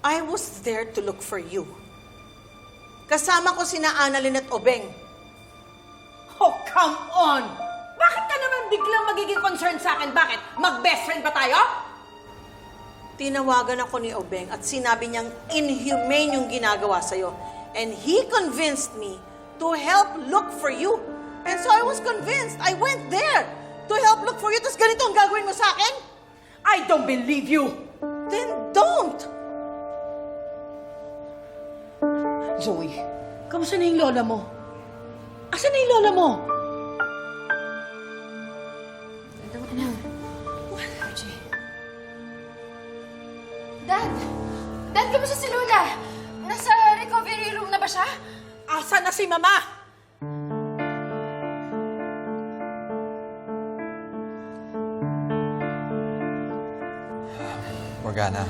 I was there to look for you. Kasama ko sina Annalyn at Obeng. Oh, come on! Bakit ka naman biglang magiging concerned sa akin? Bakit? Mag-best friend ba tayo? Tinawagan ako ni Obeng at sinabi niyang inhumane yung ginagawa sa'yo. And he convinced me to help look for you. And so I was convinced. I went there to help look for you. Tapos ganito ang gagawin mo sa akin? I don't believe you! Then Zoe, kamusta na yung lola mo? Asan na yung lola mo? Dad! Dad, kamusta si Lola? Nasa recovery room na ba siya? Asan na si mama? Morgana,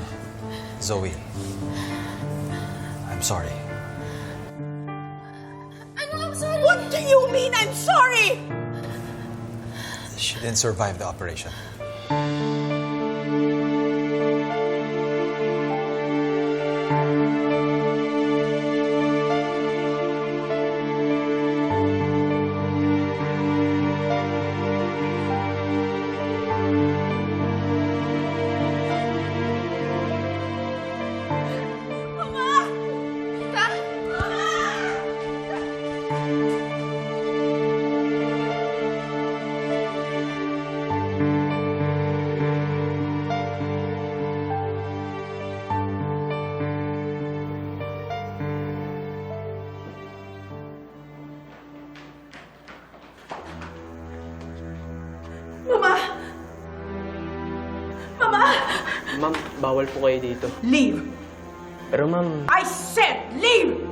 Zoe, I'm sorry. Mean I'm sorry? She didn't survive the operation. Ma'am, bawal po kayo dito. Leave! Pero ma'am, I said leave!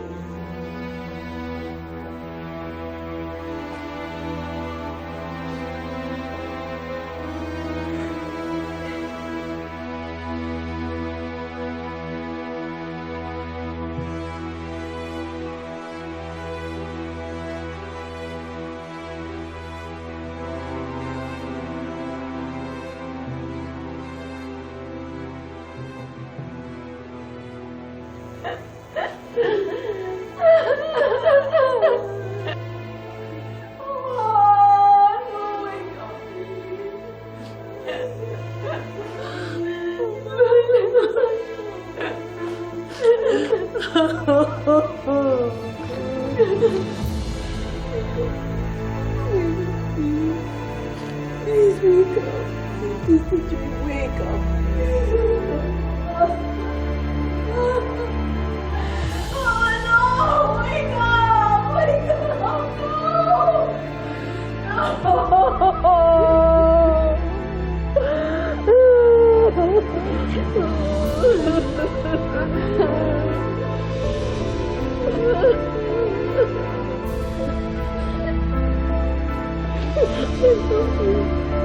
Oh, please, teacher, wake up.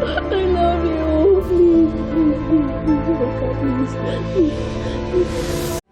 I love you. Please, please, please, please. Please.